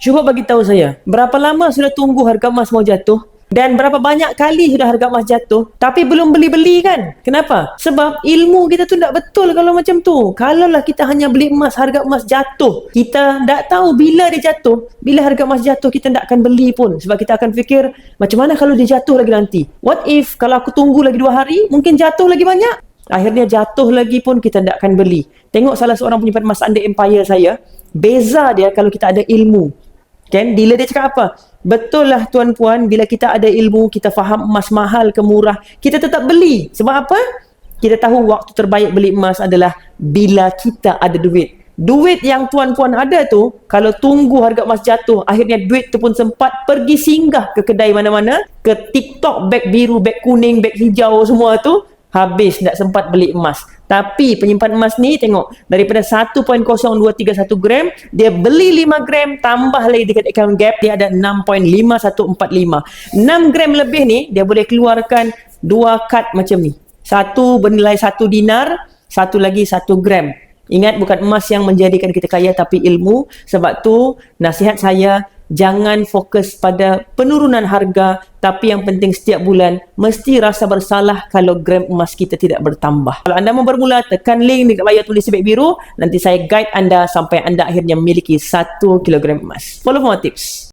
Cuba bagi tahu saya, berapa lama sudah tunggu harga emas mau jatuh? Dan berapa banyak kali sudah harga emas jatuh? Tapi belum beli-beli kan? Kenapa? Sebab ilmu kita tu tak betul kalau macam tu. Kalau lah kita hanya beli emas Harga emas jatuh Kita tak tahu bila dia jatuh. Bila harga emas jatuh Kita tak akan beli pun. Sebab kita akan fikir Macam mana kalau dia jatuh lagi nanti? What if kalau aku tunggu lagi dua hari Mungkin jatuh lagi banyak? Akhirnya jatuh lagi pun kita tak akan beli. Tengok salah seorang penyimpan emas Under Empire saya. Beza dia kalau kita ada ilmu Kan? Bila dia cakap apa? Betul lah tuan-puan, bila kita ada ilmu, kita faham emas mahal ke murah, kita tetap beli. Sebab apa? Kita tahu waktu terbaik beli emas adalah bila kita ada duit. Duit yang tuan-puan ada tu, kalau tunggu harga emas jatuh, akhirnya duit tu pun sempat pergi singgah ke kedai mana-mana, ke TikTok beg biru, beg kuning, beg hijau semua tu, habis tak sempat beli emas. Tapi penyimpan emas ni tengok daripada 1.0231 gram dia beli 5 gram tambah lagi dekat account gap dia ada 6.5145. 6 gram lebih ni dia boleh keluarkan dua kad macam ni. Satu bernilai 1 dinar, satu lagi 1 gram. Ingat bukan emas yang menjadikan kita kaya tapi ilmu. Sebab tu nasihat saya jangan fokus pada penurunan harga tapi yang penting setiap bulan mesti rasa bersalah kalau gram emas kita tidak bertambah. Kalau anda mau bermula tekan link di layar tulis beg biru nanti saya guide anda sampai anda akhirnya memiliki 1 kilogram emas. Follow more tips.